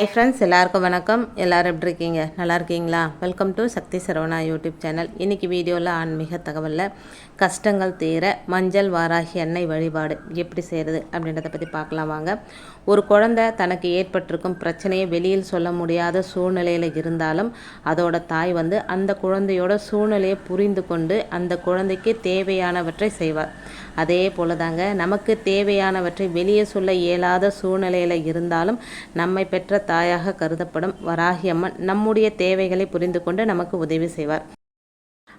Hi friends எல்லாருக்கும் வணக்கம். எல்லோரும் எப்படி இருக்கீங்க? நல்லா இருக்கீங்களா? Welcome to Shakthi Saravana YouTube channel இன்றைக்கி வீடியோவில் ஆன்மீக தகவலில் கஷ்டங்கள் தீர மஞ்சள் வாராகி எண்ணெய் வழிபாடு எப்படி செய்கிறது அப்படின்றத பற்றி பார்க்கலாம் வாங்க. ஒரு குழந்தை தனக்கு ஏற்பட்டிருக்கும் பிரச்சனையை வெளியில் சொல்ல முடியாத சூழ்நிலையில் இருந்தாலும் அதோட தாய் வந்து அந்த குழந்தையோட சூழ்நிலையை புரிந்து கொண்டு அந்த குழந்தைக்கு தேவையானவற்றை செய்வார் அதே போல தாங்க நமக்கு தேவையானவற்றை வெளியே சொல்ல இயலாத சூழ்நிலையில் இருந்தாலும் நம்மை பெற்ற தாயாக கருதப்படும் வராகியம்மன் நம்முடைய தேவைகளை புரிந்து கொண்டு நமக்கு உதவி செய்வார்.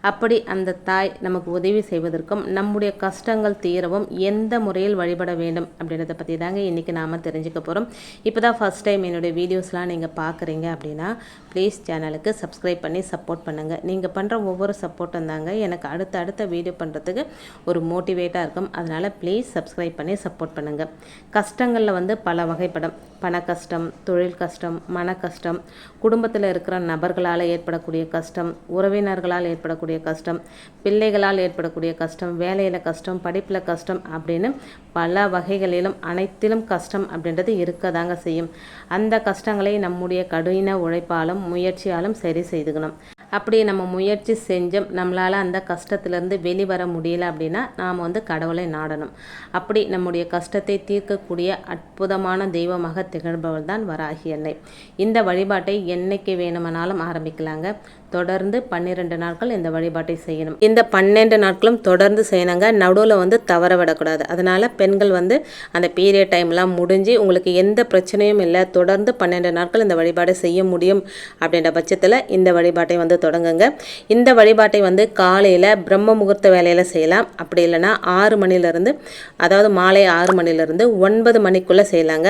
அப்படி அந்த தாய் நமக்கு உதவி செய்வதற்கும் நம்முடைய கஷ்டங்கள் தீரவும் எந்த முறையில் வழிபட வேண்டும் அப்படின்றத பற்றி தாங்க இன்றைக்கி நாம் தெரிஞ்சுக்க போகிறோம் இப்போ தான் ஃபஸ்ட் டைம் என்னுடைய வீடியோஸ்லாம் நீங்கள் பார்க்குறீங்க அப்படின்னா ப்ளீஸ் சேனலுக்கு சப்ஸ்கிரைப் பண்ணி சப்போர்ட் பண்ணுங்கள் நீங்கள் பண்ணுற ஒவ்வொரு சப்போர்ட்டும் தாங்க எனக்கு அடுத்த அடுத்த வீடியோ பண்ணுறதுக்கு ஒரு மோட்டிவேட்டாக இருக்கும். அதனால் ப்ளீஸ் சப்ஸ்கிரைப் பண்ணி சப்போர்ட் பண்ணுங்கள் கஷ்டங்களில் வந்து பல வகைப்படம். பண கஷ்டம் தொழில் கஷ்டம் மன கஷ்டம் குடும்பத்தில் இருக்கிற நபர்களால் ஏற்படக்கூடிய கஷ்டம் உறவினர்களால் ஏற்படக்கூடிய ஏற்படக்கூடிய கஷ்டம் பிள்ளைகளால் ஏற்படக்கூடிய கஷ்டம் வேலையில் கஷ்டம் படிப்பில் கஷ்டம் அப்படின்னு பல வகைகளிலும் அனைத்திலும் கஷ்டம் அப்படின்றது இருக்க தாங்க செய்யும். அந்த கஷ்டங்களை நம்முடைய கடின உழைப்பாலும் முயற்சியாலும் சரி செய்துக்கணும். அப்படி நம்ம முயற்சி செஞ்சோம் நம்மளால் அந்த கஷ்டத்துலேருந்து வெளிவர முடியல அப்படின்னா நாம் வந்து கடவுளை நாடணும். அப்படி நம்முடைய கஷ்டத்தை தீர்க்கக்கூடிய அற்புதமான தெய்வமாக திகழ்பவள் தான் வராகி எண்ணெய் இந்த வழிபாட்டை என்னைக்கு வேணுமானாலும் ஆரம்பிக்கலாங்க. தொடர்ந்து பன்னிரெண்டு நாட்கள் இந்த வழிபாட்டை செய்யணும். இந்த பன்னெண்டு நாட்களும் தொடர்ந்து செய்யணுங்க. நடுவில் வந்து தவற விடக்கூடாது. அதனால் பெண்கள் வந்து அந்த பீரியட் டைம்லாம் முடிஞ்சு உங்களுக்கு எந்த பிரச்சனையும் இல்லை. தொடர்ந்து பன்னெண்டு நாட்கள் இந்த வழிபாடை செய்ய முடியும் அப்படின்ற பட்சத்தில் இந்த வழிபாட்டை வந்து தொடங்குங்க. இந்த வழிபாட்டை வந்து காலையில் பிரம்ம முகூர்த்த வேலையில் செய்யலாம். அப்படி இல்லைன்னா ஆறு மணிலேருந்து அதாவது மாலை ஆறு மணிலேருந்து ஒன்பது மணிக்குள்ளே செய்யலாங்க.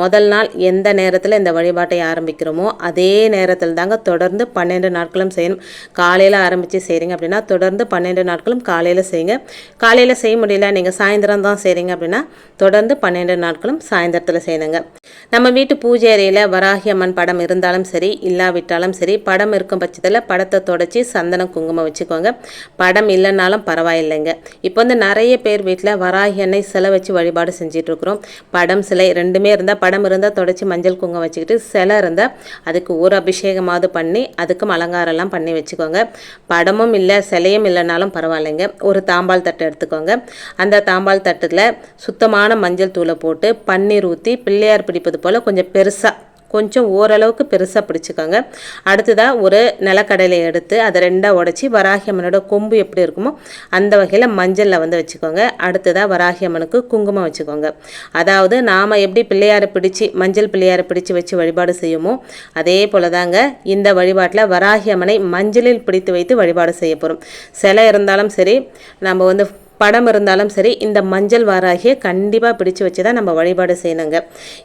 முதல் நாள் எந்த நேரத்தில் இந்த வழிபாட்டை ஆரம்பிக்கிறோமோ அதே நேரத்தில் தாங்க தொடர்ந்து பன்னெண்டு நாட்கள் நாட்களும் செய்யணும். காலையில் ஆரம்பித்து செய்கிறீங்க அப்படின்னா தொடர்ந்து பன்னெண்டு நாட்களும் காலையில் செய்யுங்க. காலையில் செய்ய முடியல நீங்கள் சாயந்தரம் தான் செய்கிறீங்க அப்படின்னா தொடர்ந்து பன்னெண்டு நாட்களும் சாயந்தரத்தில் செய்யணுங்க நம்ம வீட்டு பூஜை அறையில் வராகி அம்மன் படம் இருந்தாலும் சரி இல்லாவிட்டாலும் சரி படம் இருக்கும் பட்சத்தில் படத்தை தொடச்சி சந்தனம் குங்குமம் வச்சுக்கோங்க. படம் இல்லைன்னாலும் பரவாயில்லைங்க. இப்போ வந்து நிறைய பேர் வீட்டில் வராகி எண்ணெய் சிலை வச்சு வழிபாடு செஞ்சிட்ருக்குறோம். படம் சிலை ரெண்டுமே இருந்தால் படம் இருந்தால் தொடச்சி மஞ்சள் குங்குமம் வச்சுக்கிட்டு சிலை இருந்தால் அதுக்கு ஒரு அபிஷேகமாவது பண்ணி அதுக்கும் அலங்காரம் அலங்காரம்லாம் பண்ணி வச்சுக்கோங்க. படமும் இல்லை சிலையும் இல்லைனாலும் பரவாயில்லைங்க. ஒரு தாம்பால் தட்டு எடுத்துக்கோங்க. அந்த தாம்பால் தட்டில் சுத்தமான மஞ்சள் தூளை போட்டு பன்னீர் ஊற்றி பிள்ளையார் பிடிப்பது போல் கொஞ்சம் பெருசாக கொஞ்சம் ஓரளவுக்கு பெருசாக பிடிச்சிக்கோங்க. அடுத்ததாக ஒரு நிலக்கடலை எடுத்து அதை ரெண்டாக உடச்சி வராகி அம்மனோட கொம்பு எப்படி இருக்குமோ அந்த வகையில் மஞ்சளில் வந்து வச்சுக்கோங்க. அடுத்ததாக வராகி அம்மனுக்கு குங்குமம் வச்சுக்கோங்க. அதாவது நாம் எப்படி பிள்ளையாரை பிடிச்சி மஞ்சள் பிள்ளையாரை பிடிச்சி வச்சு வழிபாடு செய்யுமோ அதே போல் தாங்க இந்த வழிபாட்டில் வராகி அம்மனை மஞ்சளில் பிடித்து வைத்து வழிபாடு செய்ய போகிறோம் சிலை இருந்தாலும் சரி நம்ம வந்து படம் இருந்தாலும் சரி இந்த மஞ்சள் வாராகியை கண்டிப்பாக பிடிச்சு வச்சு தான் நம்ம வழிபாடு செய்யணுங்க.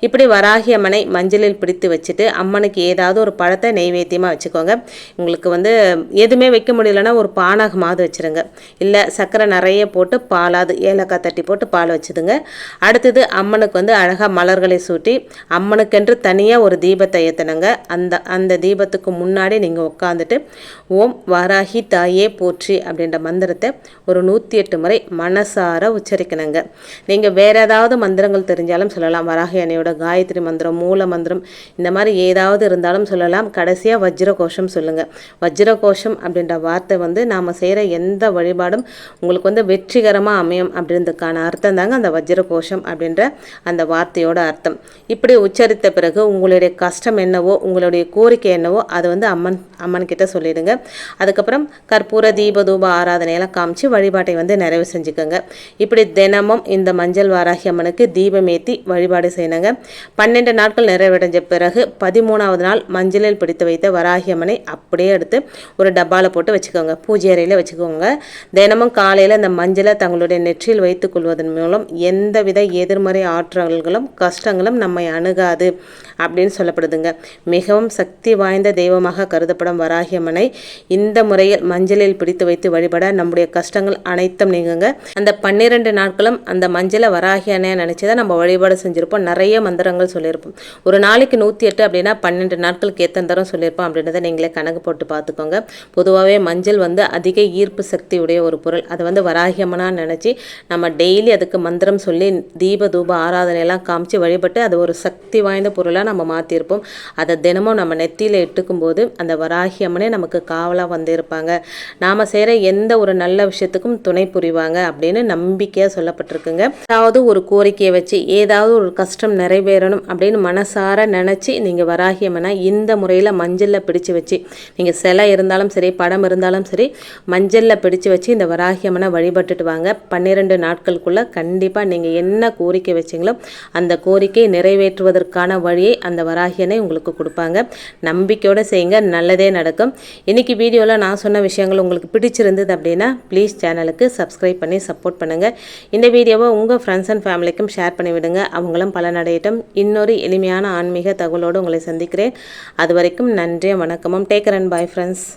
இப்படி வராகி அம்மனை மஞ்சளில் பிடித்து வச்சுட்டு அம்மனுக்கு ஏதாவது ஒரு பழத்தை நெய்வேத்தியமாக வச்சுக்கோங்க. உங்களுக்கு வந்து எதுவுமே வைக்க முடியலன்னா ஒரு பானகமாவது வச்சுருங்க. இல்லை சர்க்கரை நிறைய போட்டு பாலாது ஏலக்காய் தட்டி போட்டு பால் வச்சுதுங்க. அடுத்தது அம்மனுக்கு வந்து அழகாக மலர்களை சூட்டி அம்மனுக்கென்று தனியாக ஒரு தீபத்தை ஏற்றணுங்க அந்த அந்த தீபத்துக்கு முன்னாடி நீங்கள் உட்காந்துட்டு ஓம் வாராகி தாயே போற்றி அப்படின்ற மந்திரத்தை ஒரு நூற்றி எட்டு முறை மனசார உச்சரிக்கணுங்க. நீங்கள் வேறு ஏதாவது மந்திரங்கள் தெரிஞ்சாலும் சொல்லலாம். வராக அணையோட காயத்ரி மந்திரம் மூல மந்திரம் இந்த மாதிரி ஏதாவது இருந்தாலும் சொல்லலாம். கடைசியாக வஜ்ர கோஷம் சொல்லுங்கள் வஜ்ர கோஷம் அப்படின்ற வார்த்தை வந்து நாம் செய்கிற எந்த வழிபாடும் உங்களுக்கு வந்து வெற்றிகரமாக அமையும் அப்படின்றதுக்கான அர்த்தம் தாங்க அந்த வஜ்ர கோஷம் அப்படின்ற அந்த வார்த்தையோட அர்த்தம். இப்படி உச்சரித்த பிறகு உங்களுடைய கஷ்டம் என்னவோ உங்களுடைய கோரிக்கை என்னவோ அதை வந்து அம்மன் அம்மன் கிட்ட சொல்லிடுங்க. அதுக்கப்புறம் கற்பூர தீப தூப ஆராதனையெல்லாம் காமிச்சு வழிபாட்டை வந்து நிறைவு செஞ்சுக்கோங்க. இப்படி தினமும் இந்த மஞ்சள் வாராகி அம்மனுக்கு தீபம் ஏற்றி வழிபாடு செய்யணுங்க. பன்னெண்டு நாட்கள் நிறைவடைஞ்ச பிறகு பதிமூணாவது நாள் மஞ்சளில் பிடித்து வைத்த வராகி அம்மனை அப்படியே எடுத்து ஒரு டப்பாவில் போட்டு வச்சுக்கோங்க. பூஜை அறையில் வச்சுக்கோங்க. தினமும் காலையில் இந்த மஞ்சளை தங்களுடைய நெற்றியில் வைத்துக் கொள்வதன் மூலம் எந்தவித எதிர்மறை ஆற்றல்களும் கஷ்டங்களும் நம்மை அணுகாது அப்படின்னு சொல்லப்படுதுங்க. மிகவும் சக்தி வாய்ந்த தெய்வமாக கருதப்படும் வராகியம்மனை இந்த முறையில் மஞ்சளில் பிடித்து வைத்து வழிபட நம்முடைய கஷ்டங்கள் அனைத்தும் நீங்க சொல்லுவாங்க. அந்த பன்னிரெண்டு நாட்களும் அந்த மஞ்சளை வராகி அன்னையை நினச்சி தான் நம்ம வழிபாடு செஞ்சுருப்போம். நிறைய மந்திரங்கள் சொல்லியிருப்போம். ஒரு நாளைக்கு நூற்றி எட்டு அப்படின்னா பன்னெண்டு நாட்களுக்கு எத்தனை தரம் சொல்லியிருப்போம் அப்படின்றத நீங்களே கணக்கு போட்டு பார்த்துக்கோங்க. பொதுவாகவே மஞ்சள் வந்து அதிக ஈர்ப்பு சக்தி உடைய ஒரு பொருள். அதை வந்து வராகியம்மனாக நினச்சி நம்ம டெய்லி அதுக்கு மந்திரம் சொல்லி தீப தூப ஆராதனையெல்லாம் காமிச்சு வழிபட்டு அது ஒரு சக்தி வாய்ந்த பொருளாக நம்ம மாற்றிருப்போம் அதை தினமும் நம்ம நெத்தியில் இட்டுக்கும் போது அந்த வராகி அம்மனே நமக்கு காவலாக வந்திருப்பாங்க. நாம் செய்கிற எந்த ஒரு நல்ல விஷயத்துக்கும் துணை புரிவாங்க. அப்படின்னு நம்பிக்கையாக சொல்லப்பட்டிருக்குங்க. அதாவது ஒரு கோரிக்கையை வச்சு ஏதாவது ஒரு கஷ்டம் நிறைவேறணும் அப்படின்னு மனசார நினச்சி நீங்கள் வராகி அம்மனை இந்த முறையில் மஞ்சளில் பிடிச்சு வச்சு நீங்கள் சிலை இருந்தாலும் சரி படம் இருந்தாலும் சரி மஞ்சளில் பிடிச்சு வச்சு இந்த வராகி அம்மனை வழிபட்டுட்டு வாங்க. பன்னிரெண்டு நாட்களுக்குள்ளே கண்டிப்பாக நீங்கள் என்ன கோரிக்கை வச்சிங்களோ அந்த கோரிக்கை நிறைவேற்றுவதற்கான வழியை அந்த வராகியனை உங்களுக்கு கொடுப்பாங்க. நம்பிக்கையோடு செய்யுங்க நல்லதே நடக்கும். இன்றைக்கி வீடியோவில் நான் சொன்ன விஷயங்கள் உங்களுக்கு பிடிச்சிருந்தது அப்படின்னா ப்ளீஸ் சேனலுக்கு சப்ஸ்கிரைப் பண்ணி சப்போர்ட் பண்ணுங்கள் இந்த வீடியோவை உங்கள் ஃப்ரெண்ட்ஸ் அண்ட் ஃபேமிலிக்கும் ஷேர் பண்ணி விடுங்க. அவங்களும் பலனடையட்டும் இன்னொரு எளிமையான ஆன்மீக தகவலோடு உங்களை சந்திக்கிறேன். அது வரைக்கும் நன்றி வணக்கமும். Taker and bye friends